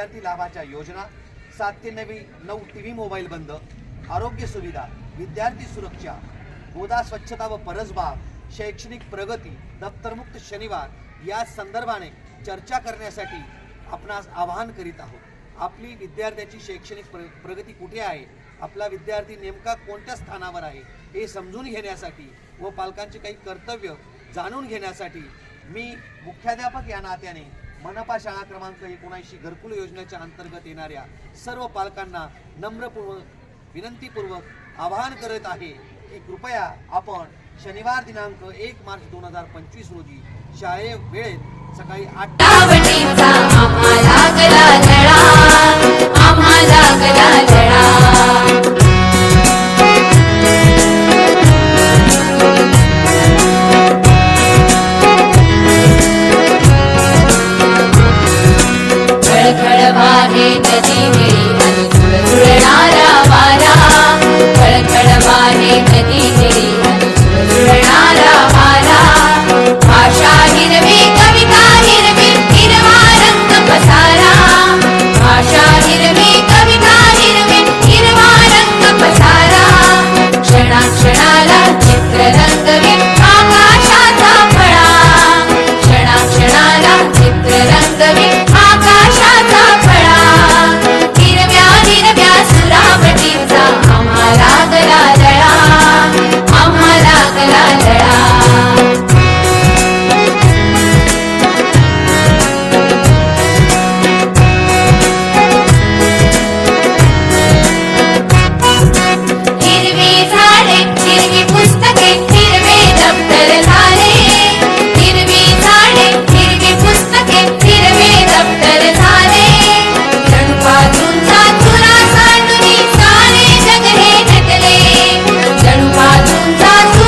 विद्यार्थी लाभाच्या योजना सात ते नवी नऊ टी व्ही मोबाईल बंद आरोग्य सुविधा विद्यार्थी सुरक्षा गोदा स्वच्छता व परसबाग शैक्षणिक प्रगती दप्तरमुक्त शनिवार या संदर्भाने चर्चा करण्यासाठी आपणास आवाहन करीत आहोत. आपली विद्यार्थ्याची शैक्षणिक प्र प्रगती कुठे आहे? आपला विद्यार्थी नेमका कोणत्या स्थानावर आहे? हे समजून घेण्यासाठी व पालकांचे काही कर्तव्य जाणून घेण्यासाठी मी मुख्याध्यापक या नात्याने मनपा शाळा क्रमांक एकोणऐंशी घरकुल योजनेच्या अंतर्गत येणाऱ्या सर्व पालकांना नम्रपूर्वक विनंतीपूर्वक आवाहन करत आहे की कृपया आपण शनिवार दिनांक एक मार्च दोन हजार पंचवीस रोजी शाळे वेळेत सकाळी आठ